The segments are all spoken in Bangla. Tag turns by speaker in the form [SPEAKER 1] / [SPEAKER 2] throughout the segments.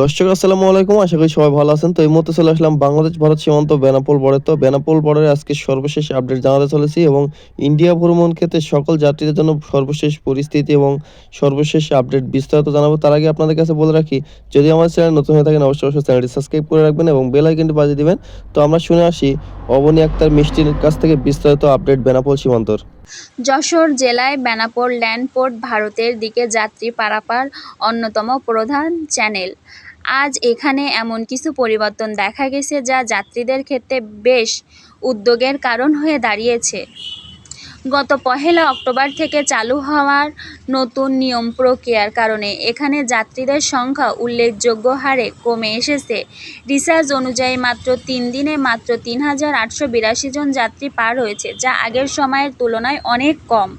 [SPEAKER 1] দর্শক, আসসালামু আলাইকুম। আশা করি সবাই ভালো আছেন। তো এই মুহূর্তে চলে আসলাম বাংলাদেশ, ভারত সীমান্ত, বেনাপোল বর্ডার। তো বেনাপোল বর্ডারে আজকে সর্বশেষ আপডেট জানাতে চলেছি এবং ইন্ডিয়া ভ্রমণ ক্ষেত্রে সকল যাত্রীদের জন্য সর্বশেষ পরিস্থিতি এবং সর্বশেষ আপডেট বিস্তারিত জানাব। তার আগে আপনাদের কাছে বলে রাখি, যদি আমার চ্যানেল নতুন হয়ে থাকেন, অবশ্যই অবশ্যই চ্যানেলটি সাবস্ক্রাইব করে রাখবেন এবং বেল আইকনটি বাজিয়ে দিবেন। তো আমরা শুনে আসি, অবনী আক্তার মিষ্টির কাছ থেকে বিস্তারিত আপডেট বেনাপোল সীমান্তর।
[SPEAKER 2] যশোর জেলায় বেনাপোল ল্যান্ডপোর্ট ভারতের দিকে যাত্রী পারাপার অন্যতম প্রধান চ্যানেল। আজ এখানে এমন কিছু পরিবর্তন দেখা গেছে যা যাত্রীদের ক্ষেত্রে বেশ উদ্যোগের কারণ হয়ে দাঁড়িয়েছে। গত পহেলা অক্টোবর থেকে চালু হওয়ার নতুন নিয়ম প্রক্রিয়ার কারণে এখানে যাত্রীদের সংখ্যা উল্লেখযোগ্য হারে কমে এসেছে। রিসার্চ অনুযায়ী মাত্র তিন দিনে মাত্র তিন হাজার আটশো বিরাশি জন যাত্রী পার হয়েছে, যা আগের সময়ের তুলনায় অনেক কম।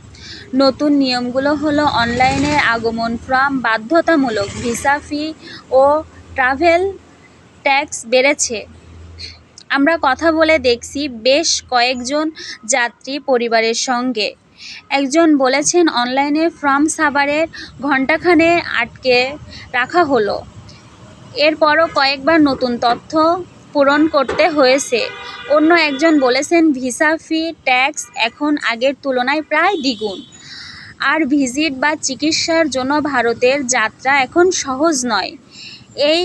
[SPEAKER 2] নতুন নিয়মগুলো হলো অনলাইনে আগমন ফর্ম, বাধ্যতামূলক ভিসা ফি ও ট্রাভেল ট্যাক্স বেড়েছে। আমরা কথা বলে দেখছি বেশ কয়েকজন যাত্রী পরিবারের সঙ্গে। একজন বলেছেন, অনলাইনে ফর্ম সাভারের ঘণ্টাখানে আটকে রাখা হলো। এরপরও কয়েকবার নতুন তথ্য পূরণ করতে হয়েছে। অন্য একজন বলেছেন, ভিসা ফি ট্যাক্স এখন আগের তুলনায় প্রায় দ্বিগুণ। আর ভিজিট বা চিকিৎসার জন্য ভারতের যাত্রা এখন সহজ নয়। এই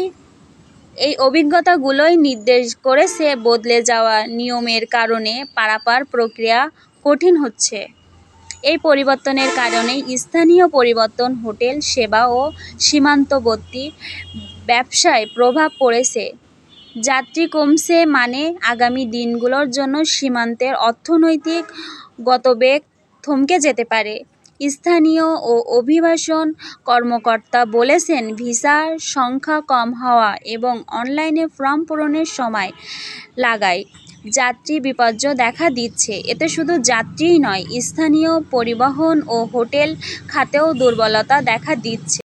[SPEAKER 2] এই অভিজ্ঞতাগুলোই নির্দেশ করেছে বদলে যাওয়া নিয়মের কারণে পারাপার প্রক্রিয়া কঠিন হচ্ছে। এই পরিবর্তনের কারণে স্থানীয় পরিবর্তন, হোটেল, সেবা ও সীমান্তবর্তী ব্যবসায় প্রভাব পড়েছে। যাত্রী কমছে মানে আগামী দিনগুলোর জন্য সীমান্তের অর্থনৈতিক গতবেগ থমকে যেতে পারে। স্থানীয় ও অভিবাসন কর্মকর্তা বলেছেন ভিসার সংখ্যা কম হওয়া এবং অনলাইনে ফর্ম পূরণের সময় লাগায়। যাত্রী বিপর্য দেখা দিচ্ছে। এতে শুধু যাত্রীই নয়, স্থানীয় পরিবহন ও হোটেল খাতেও দুর্বলতা দেখা দিচ্ছে।